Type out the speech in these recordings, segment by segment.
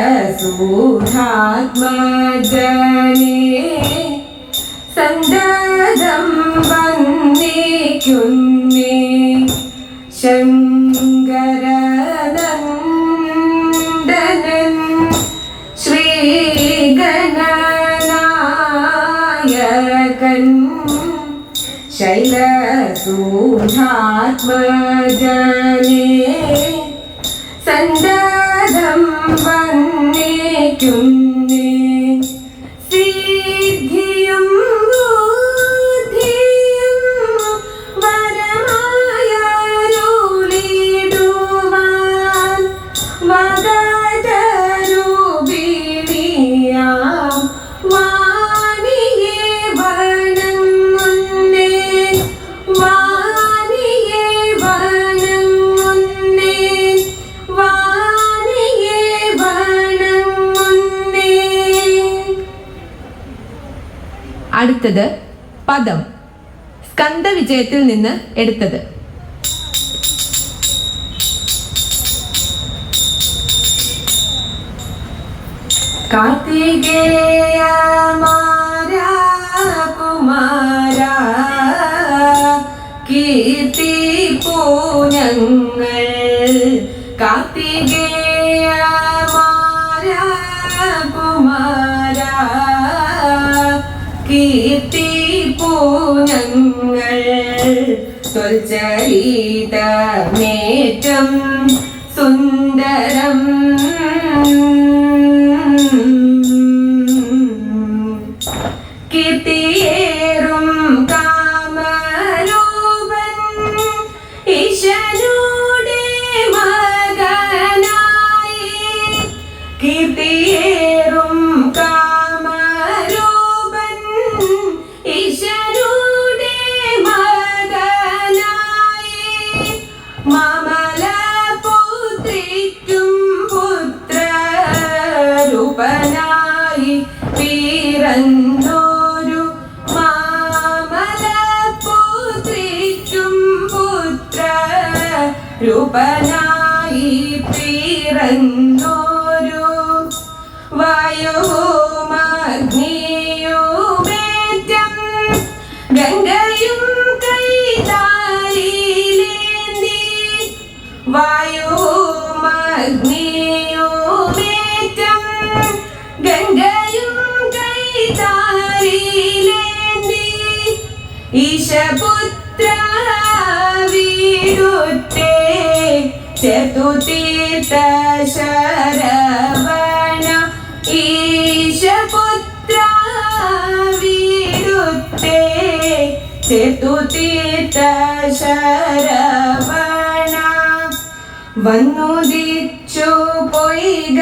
ശൈലസൂധാത്മജനേ സന്തതം വന്ദിക്കുന്നേ. ശങ്കരനന്ദനൻ ശ്രീഗണനായകൻ. ശൈലസൂധാത്മജനേ വന്ദിക്കുന്നേ നിന്ന് എടുത്തത്. കാർത്തികേയ മാരാ കുമാര കീർത്തി പൂഞ്ഞങ്ങൾ കാർത്തികേയ പൂഞ്ഞങ്ങൾ തൊൽച്ചരീതമേറ്റം സുന്ദരം. രൂപനായി പിറന്നോരു വായുവും അഗ്നിയുമേറ്റം ഗംഗയും ഗംഗയും കൈതാരിയിലേന്തി ഈശപുത്ര വീടുത്തേ ചേർത്തു ശരവണ. ഈശപുത്ര വീടുത്തെ ചേർത്തു ശരവണ. ശരവണ വന്നുദിച്ചു പൊയ്ക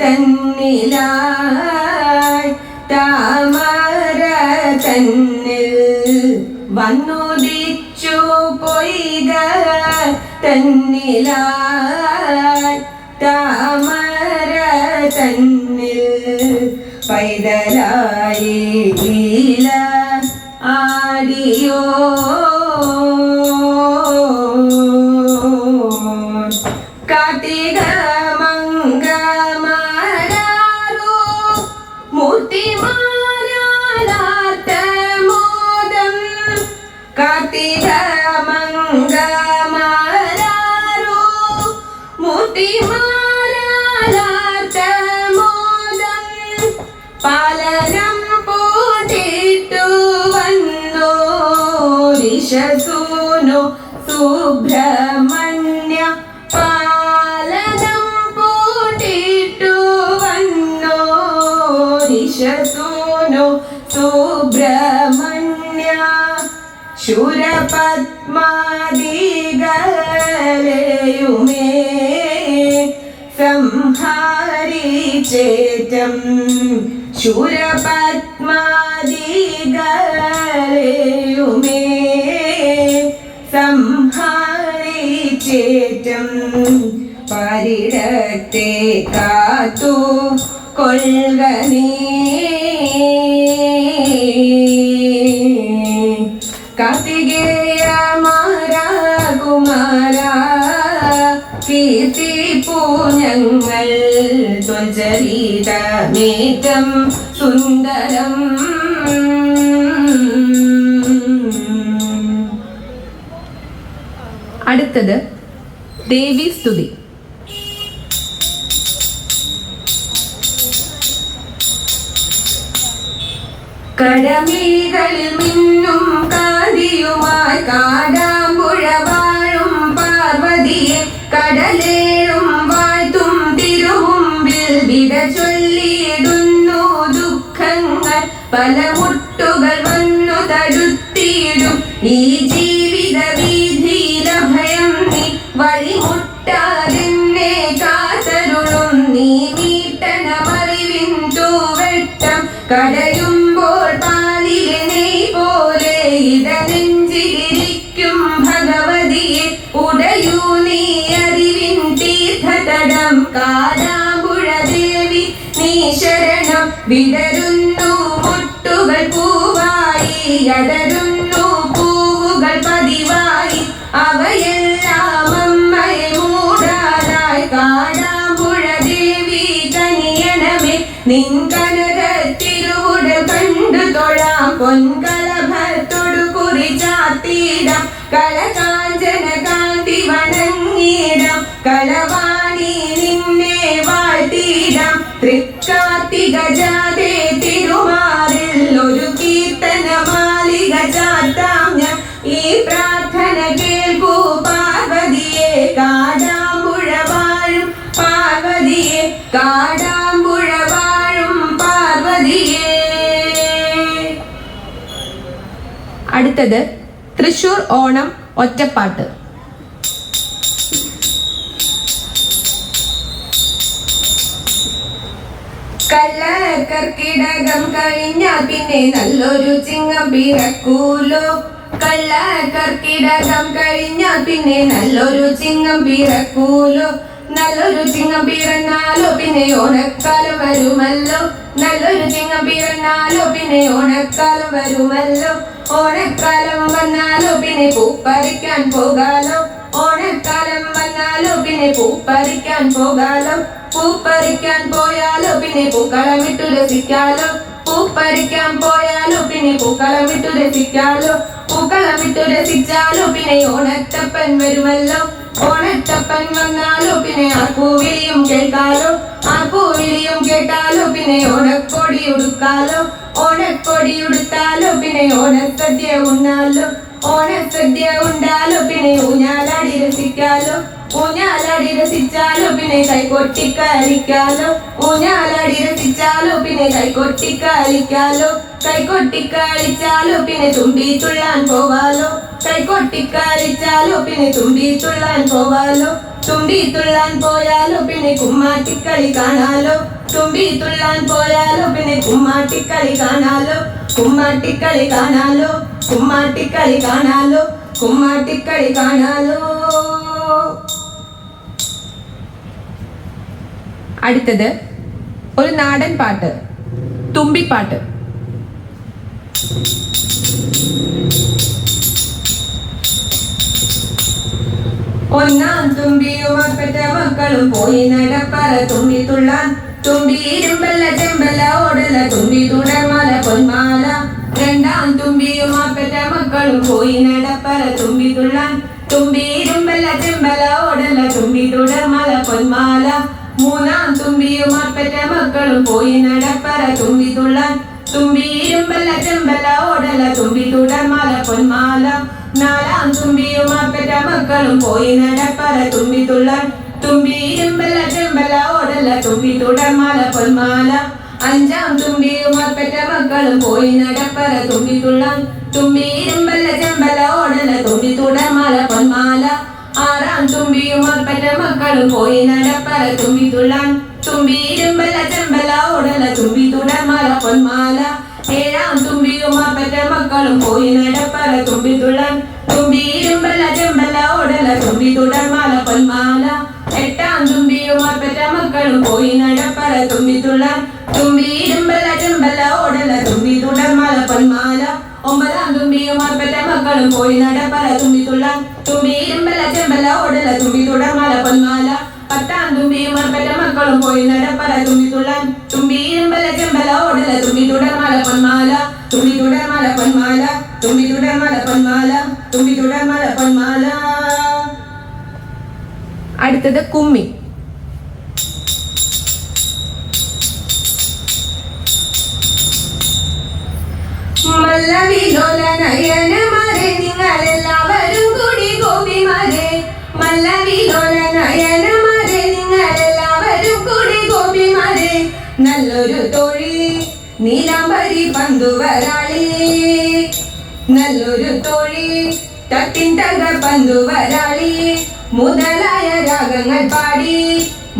തന്നിലായി. താമര തന്നിൽ വന്നുദിച്ചു താമര തന്നിൽ പൈതലായി. ആടിയോ ഋഷസൂനു സുബ്രഹ്മണ്യ പാലനം പോട്ടിട്ടു വന്നോ? ഋഷസൂനു സുബ്രഹ്മണ്യ ശൂരപത്മാദികളെയുമേ സംഹാരിച്ചേറ്റം ശൂരപത്മാദികളെയുമേ സംഹാരിച്ചേറ്റം പരിടത്തെ കാത്തു കൊൽക കാർത്തികേയ മാരാകുമാര കീർത്തിപ്പൂ ഞങ്ങൾ ത്വചരീതമേറ്റം സുന്ദരം. അടുത്തത് ദേവി സ്തുതി. കടമീകളിൽ മിന്നും കാതിയുമായി കാടാമ്പുഴ വാഴും പാർവതിയെ കടലേഴും വാഴ്ത്തും തിരുമുമ്പിൽ വിട ചൊല്ലിയിടുന്നു ദുഃഖങ്ങൾ. പല മുട്ടുകൾ വന്നു തടുത്തിടും ഈ ജീവിത കനിയണമേ നിൻ കനകത്തിരുവുടൽ കണ്ടു തൊഴാം പൊൻകലഭത്തോടു കുറി ചാത്തിടാം അടുത്തത് തൃശൂർ ഓണം ഒറ്റപ്പാട്ട്. കള്ളക്കർക്കിടകം കഴിഞ്ഞ പിന്നെ നല്ലൊരു ചിങ്ങം പിറക്കൂലോ? കള്ളക്കർക്കിടകം കഴിഞ്ഞ പിന്നെ നല്ലൊരു ചിങ്ങം പിറക്കൂലോ? നല്ലൊരു ചിങ്ങം പിറന്നാലോ പിന്നെ ഓണക്കാലം വരുമല്ലോ. നല്ലൊരു ചിങ്ങം പിറന്നാലോ പിന്നെ ഓണക്കാലം വരുമല്ലോ. ഓണക്കാലം വന്നാലോ പിന്നെ പൂപ്പറിക്കാൻ പോകാലോ. ഓണക്കാലം വന്നാലോ പിന്നെ പൂപ്പറിക്കാൻ പോകാലോ. പൂപ്പറിക്കാൻ പോയാലോ പിന്നെ പൂക്കളമിട്ടു രസിക്കാലോ. പൂപ്പറിക്കാൻ പോയാലോ പിന്നെ പൂക്കളമിട്ടു രസിക്കാലോ. പൂക്കളമിട്ടു രസിച്ചാലോ പിന്നെ ഓണത്തപ്പൻ വരുമല്ലോ. ഓണത്തപ്പൻ വന്നാലോ പിന്നെ ആർപ്പൂവിളിയും കേൾക്കാലോ. ആർപ്പൂവിളിയും പൂവിളിയും കേട്ടാലോ പിന്നെ ഓണക്കോടി ഉടുക്കാലോ. ഓണക്കോടി ഉടുത്താലോ പിന്നെ ഓണസദ്യ ഉണ്ണാലോ. ഓണസദ്യ ഉണ്ടാലോ പിന്നെ ഊഞ്ഞാലാടി രസിക്കാലോ. ഊഞ്ഞാലാടി രസിച്ചാലോ പിന്നെ കൈകൊട്ടിക്കളിക്കാലോ ഊഞ്ഞാലാടി രസിച്ചാലോ പിന്നെ കൈകൊട്ടിക്കളിക്കാലോ കൈകൊട്ടിക്കളിച്ചാലോ പിന്നെ തുമ്പി തുള്ളാൻ പോവാലോ? കൈകൊട്ടിക്കളിച്ചാലോ പിന്നെ തുമ്പി തുള്ളാൻ പോവാലോ? തുമ്പി തുള്ളാൻ പോയാലോ പിന്നെ കുമ്മാട്ടിക്കളി കാണാലോ? തുമ്പി തുള്ളാൻ പോയാലോ പിന്നെ കുമ്മാട്ടിക്കളി കാണാലോ? കുമ്മാട്ടിക്കളി കാണാലോ? കുമ്മാട്ടിക്കളി കാണാലോ? കുമ്മാട്ടിക്കളി കാണാലോ? അടുത്തത് ഒരു നാടൻ പാട്ട് തുമ്പിപ്പാട്ട്. ഒന്നാം തുമ്പിയുമപ്പെട്ട മക്കളും പോയി നടപ്പറ തുമ്പി തുള്ളാൻ തുമ്പി ഇരുമ്പല്ല ചെമ്പല്ല ഓടല തുമ്പി തുടർമല പൊന്മാല. രണ്ടാം തുമ്പിയുമപ്പെട്ട മക്കളും പോയി നടപ്പറ തുമ്പി തുള്ളാൻ തുമ്പി ഇരുമ്പല്ല ചെമ്പല ഓടല തുമ്പി തുടർമല പൊന്മാല. മൂന്നാം തുമ്പിയുമപ്പെട്ട മക്കളും പോയി നടപ്പറ തുമ്പി തുള്ളാൻ തുമ്പി ചെമ്പല്ല ഓടല്ല ഓടല തുമ്പി തുടർമാല പൊന്മാല. നാലാം തുമ്പിയുമാപ്പെട്ട മക്കളും പോയി നടപ്പല തുമ്പി തുള്ളൻ തുമ്പിയിരുമ്പല്ല ചെമ്പല്ല ഓടല്ല ഓടല തുമ്പി തുടർമാല പൊന്മാല. അഞ്ചാം തുമ്പിയുമാപ്പെട്ട മക്കളും പോയി നടപ്പല തുമ്പി തുള്ളൻ തുമ്പിയിരുമ്പല്ല ചെമ്പല ഓടല തുമ്പി തുടർമാല പൊന്മാല. ആറാം തുമ്പിയുമാപ്പെട്ട മക്കളും പോയി നടപ്പല തുമ്പി തുള്ളാൻ തുമ്പി ഇരുമ്പല്ല ചെമ്പല ഓടല തുമ്പി തുടമല പൊന്മാല. ഏഴാം തുമ്പിയുമാപ്പെട്ട മക്കളും പോയി നടപ്പറ തുമ്പി തുള്ളാൻ തുമ്പി ഇരുമ്പല്ല ചെമ്പല ഓടല തുമ്പി തുടമല പൊന്മാല. എട്ടാം തുമ്പിയുമാപ്പെട്ട മക്കളും പോയി നടപ്പറ തുമ്പി തുള്ളാൻ തുമ്പി ഇടുമ്പല ചെമ്പല ഓടല തുമ്പി തുടമല പൊന്മാല. ഒമ്പതാം തുമ്പിയുമാർ പെറ്റ മക്കളും പോയി നടപ്പല തുമ്പി തുള്ളാൻ തുമ്പി ഇടുമ്പല ചെമ്പല ഓടല തുമ്പി തുടമല പൊന്മാല. പത്താം തുമ്പിയും പെറ്റ മക്കളും പോയി നടപ്പല തുമ്പി തുള്ളാൻ. തുമ്പി ഇടുമ്പല ചെമ്പല ഓടല തുമ്പി തുടർമാല പൊന്മാല തുമ്പി തുടർമാല പൊന്മാല തുമ്പി തുടർമാല പൊന്മാല തുമ്പി തുടർമാല പൊന്മാല. അടുത്തത് കുമ്മി. മല്ലവിലോല നയനമാരെ നിങ്ങളെല്ലാവരും കൂടി ഗോപിമാരെ. മല്ലവിലോല നയനമാരെ നല്ലൊരു തൊഴിൽ നീലാംബരി പന്തുവരാളി നല്ലൊരു തൊഴിൽ തട്ടിൻ ബന്ധുവരാളി. മുതലായ രാഗങ്ങൾ പാടി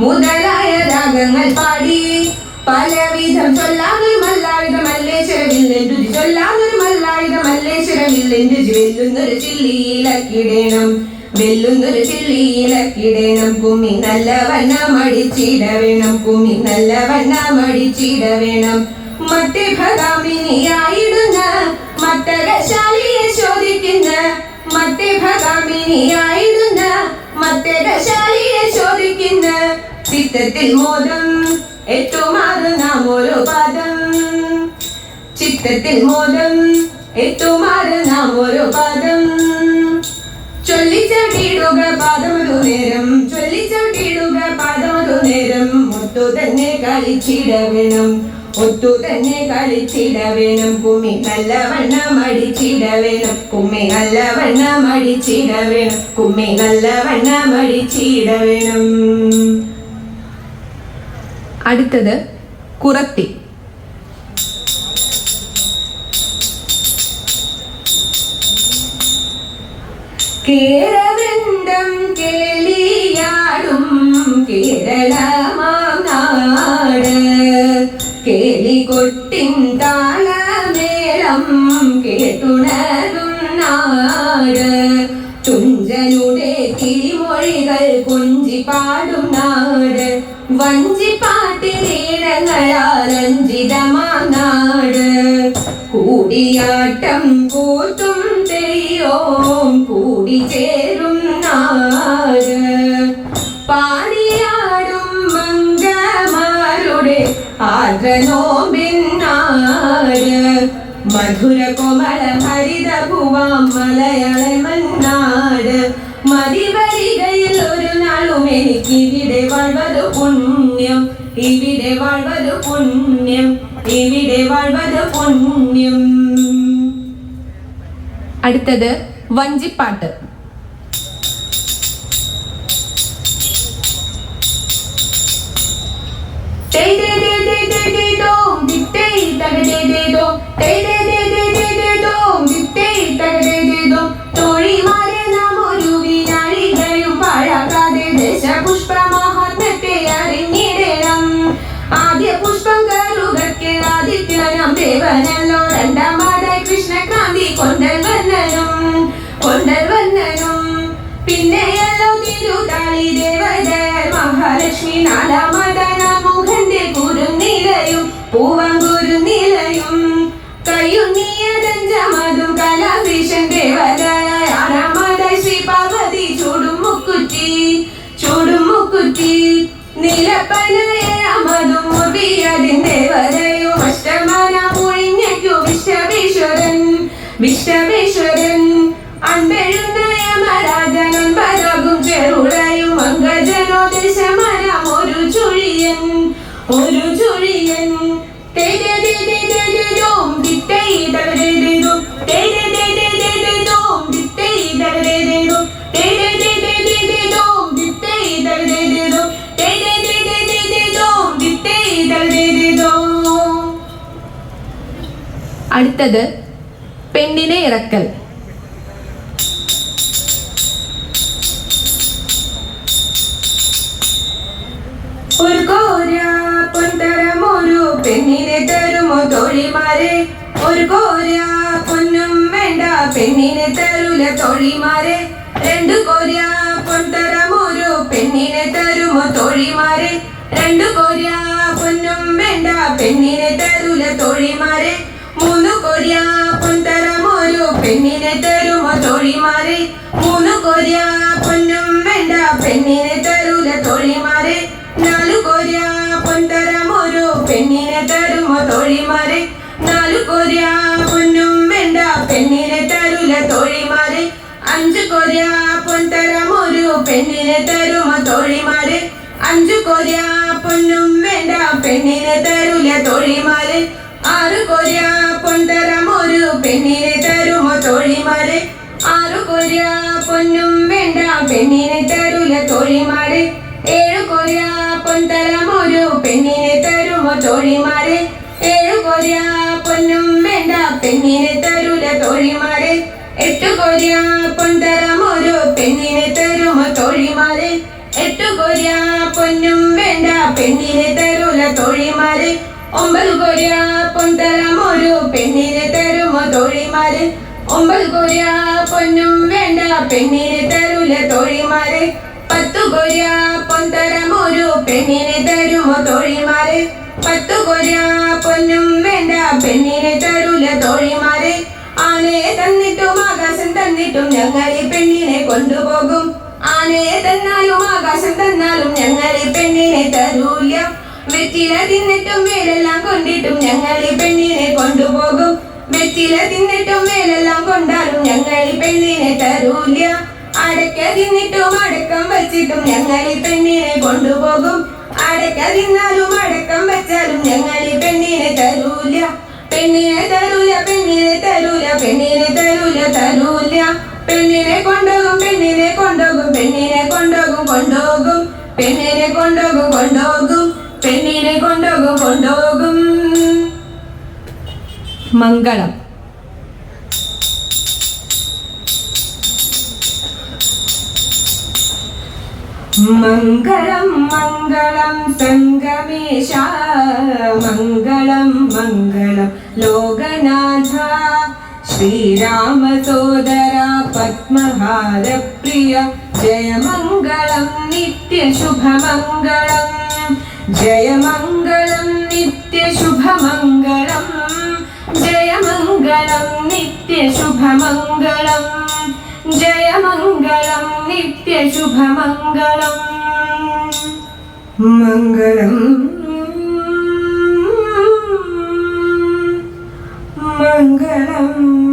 മുതലായ രാഗങ്ങൾ പാടി. പലവിധം ചൊല്ലാതൊരു മല്ലായുധ മല്ലേശ്വരമില്ലെൻ രുചി ചൊല്ലാതൊരു മല്ലായുധ മല്ലേശ്വരമില്ലെൻ രുചി വെല്ലുന്നൊരു ചില്ലിയിലക്കിടേണം. വെല്ലുന്നൊരു ചില്ലിയിലക്കിടേണം കുമ്മി നല്ല വണ്ണ മടിച്ചിട വേണം കുമ്മി നല്ല വണ്ണ മടിച്ചിട വേണം. മറ്റേ ഭഗാമിനിയായിടുന്ന മത്തകശാലിയെ ചോദിക്കുന്ന മറ്റേ ഭഗാമിനിയായിടുന്ന മത്തകശാലിയെ ചോദിക്കുന്ന ചിത്തത്തിൽ മോദം എട്ടുമാറുന്ന ഒരു പദം. ചിത്തത്തിൽ മോദം എട്ടുമാറുന്ന ഒരു പദം. ചൊല്ലിച്ചവിടുക പാദമതു നേരം. ചൊല്ലിച്ചവിടുക പാദമതു നേരം. ഒത്തു തന്നെ കളിച്ചിടവേണം ഒത്തു തന്നെ കളിച്ചിടവേണം കുമ്മി നല്ല വണ്ണം അടിച്ചിടവേണം കുമ്മി നല്ല വണ്ണം അടിച്ചിടവേണം കുമ്മി നല്ല വണ്ണം അടിച്ചിടവേണം അടുത്തത് കുറത്തി. കേരവൃന്ദം കേളിയാടും കേരളമാം നാട്. കേളികൊട്ടിൻ താളമേളം കേട്ടുണരും നാട്. തുഞ്ചനുടെ കിളിമൊഴികൾ കൊഞ്ചി പാടും നാട് വഞ്ചിപ്പാട്ടിലീടങ്ങളാൽ അഞ്ചിതമാം നാട്. കൂടിയാട്ടം കൂത്തും നാട് മധുര കോമള ഹരിത ഭുവാം മലയാള മന്നാട് മതിവരികയിൽ ഒരു നാളും എനിക്ക് ഇവിടെ വാഴ്വത് പുണ്യം. ഇവിടെ വാഴ്വത് പുണ്യം. ഇവിടെ വാഴ്വത് പുണ്യം. അടുത്തത് വഞ്ചിപ്പാട്ട്. പിന്നെയല്ലോ തിരുതാളി ദേവതർ മഹാലക്ഷ്മി നാലാമതന കുരുനിലയും പൂവങ്കുരുനിലയും കയ്യുണ്ണിയതഞ്ചമതും കലാഭീഷൻ ദേവതയ ആറാമതായി ശ്രീ പാർവതി ചൂടും മുക്കുറ്റി ചൂടും മുക്കുറ്റി നിലപ്പനയമതും മുറിയതിന്റെ വരയും അഷ്ടമന അടുത്തത് പെണ്ണിനെ ഇറക്കൽ. ഒരു പെണ്ണിനെ തരുമോ തോഴിമാരെ ഒരു കോര പൊന്നും വേണ്ട പെണ്ണിനെ തരൂല തോഴിമാരെ രണ്ടു കോര പൊൻതരമൊരു പെണ്ണിനെ തരുമോ തോഴിമാരെ രണ്ടു കോര പൊന്നും വേണ്ട പെണ്ണിനെ തരൂല തോഴിമാരെ മൂന്നു കൊരിയാ പെണ്ണിനെ തരുമോ തോഴിമാരെ? മൂന്നു കൊരിയാ പെണ്ണിനെ തരൂല തോഴിമാരെ. നാലു കൊരിയാ പെണ്ണിനെ തരുമോ തോഴിമാരെ? നാലു കൊരിയാ പെണ്ണിനെ തരൂല തോഴിമാരെ. അഞ്ചു കൊരിയ പെണ്ണിനെ തരുമോ തോഴിമാരെ? അഞ്ചു കൊരിയാ പൊന്നും വേണ്ട പെണ്ണിനെ തരൂല തോഴിമാരെ. ആറ് കൊരിയാ പൊന്തരമൊരു പെണ്ണിനെ തരുമോ തോഴിമാരെ? ആറു കൊരിയാ പൊന്നും വേണ്ട പെണ്ണിനെ തരൂല തോഴിമാരെ. ഏഴു കൊരിയാ പൊന്തരമൊരു പെണ്ണിനെ തരുമോ തോഴിമാരെ? ഏഴു കൊരിയാ പൊന്നും വേണ്ട പെണ്ണിനെ തരൂല തോഴിമാരെ. എട്ടു കൊരിയാ പൊന്തരമൊരു പെണ്ണിനെ തരുമോ തോഴിമാരെ? എട്ടു കൊരിയാ പൊന്നും വേണ്ട പെണ്ണിനെ തരൂല തോഴിമാരെ. ഒമ്പത് കൊരിയാ പൊന്തരമൊരു പെണ്ണിനെ തരുമോ തോഴിമാരെ? ഒമ്പത് കൊരിയാ പൊന്നും വേണ്ട പെണ്ണിനെ തരൂല തോഴിമാരെ. പത്തു കൊരിയാ പൊന്തരമൊരു പെണ്ണിനെ തരുമോ തോഴിമാരെ? പത്തു കൊരിയാ പൊന്നും വേണ്ട പെണ്ണിനെ തരൂല തോഴിമാരെ. ആനയെ തന്നിട്ടും ആകാശം തന്നിട്ടും ഞങ്ങൾ ഈ പെണ്ണിനെ കൊണ്ടുപോകും. ആനയെ തന്നാലും ആകാശം തന്നാലും ഞങ്ങൾ ഈ പെണ്ണിനെ തരൂല. വെറ്റില തിന്നിട്ടും മേലെല്ലാം കൊണ്ടിട്ടും ഞങ്ങൾ പെണ്ണിനെ കൊണ്ടുപോകും. വെറ്റില തിന്നിട്ടും മേലെല്ലാം കൊണ്ടാലും ഞങ്ങൾ ഈ പെണ്ണിനെ തരൂല. അടക്ക തിന്നിട്ടും അടക്കം വെച്ചിട്ടും ഞങ്ങൾ ഈ പെണ്ണിനെ കൊണ്ടുപോകും. അടക്ക തിന്നാലും അടക്കം വെച്ചാലും ഞങ്ങൾ ഈ പെണ്ണിനെ തരൂല. പെണ്ണിനെ തരൂല പെണ്ണിനെ തരൂല പെണ്ണിനെ തരൂല തരൂല. പെണ്ണിനെ കൊണ്ടുപോകും പെണ്ണിനെ കൊണ്ടുപോകും പെണ്ണിനെ കൊണ്ടുപോകും കൊണ്ടുപോകും. പെണ്ണിനെ കൊണ്ടുപോകും കൊണ്ടുപോകും. പെണ്ണിനെ കൊണ്ടുപോകും കൊണ്ടുപോകും. മംഗളം. മംഗളം മംഗളം സംഗമേശ. മംഗളം മംഗളം ലോകനാഥ. ശ്രീരാമ സോദര പത്മഹാര പ്രിയ ജയമംഗളം നിത്യശുഭമംഗളം. ജയമംഗളം നിത്യശുഭമംഗളം. ജയമംഗളം നിത്യശുഭമംഗളം. ജയമംഗളം നിത്യശുഭമംഗളം. മംഗളം. മംഗളം.